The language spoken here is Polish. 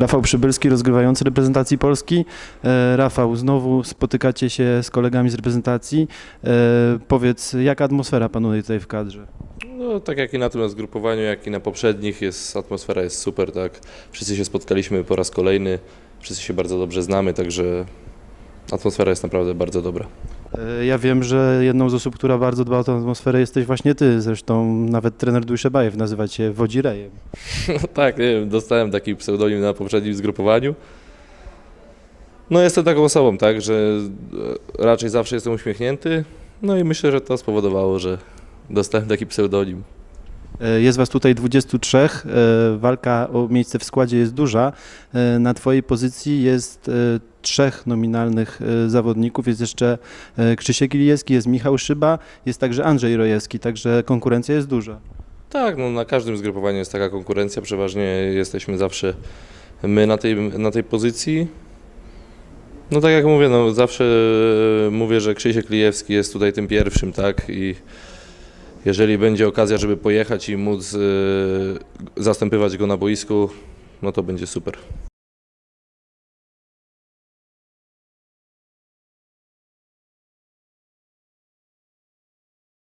Rafał Przybylski, rozgrywający reprezentacji Polski. E, Rafał, znowu spotykacie się z kolegami z reprezentacji. E, powiedz, jaka atmosfera panuje tutaj w kadrze? No, tak jak i na tym zgrupowaniu, jak i na poprzednich, jest, atmosfera jest super, tak. Wszyscy się spotkaliśmy po raz kolejny, wszyscy się bardzo dobrze znamy, także atmosfera jest naprawdę bardzo dobra. E, ja wiem, że jedną z osób, która bardzo dba o tę atmosferę jesteś właśnie ty. Zresztą nawet trener Dujszebajew nazywa cię Wodzirejem. Tak, nie wiem, dostałem taki pseudonim na poprzednim zgrupowaniu. No jestem taką osobą, tak, że e, raczej zawsze jestem uśmiechnięty, no i myślę, że to spowodowało, że dostałem taki pseudonim. E, Jest was tutaj 23. e, Walka o miejsce w składzie jest duża. E, Na twojej pozycji jest trzech nominalnych zawodników. Jest jeszcze Krzysiek Ilijewski, jest Michał Szyba, jest także Andrzej Rojewski, także konkurencja jest duża. Tak, no na każdym zgrupowaniu jest taka konkurencja, przeważnie jesteśmy zawsze my na tej, na tej pozycji. No tak jak mówię, no zawsze mówię, że Krzysiek Lijewski jest tutaj tym pierwszym, tak, i jeżeli będzie okazja, żeby pojechać i móc y, zastępywać go na boisku, no to będzie super.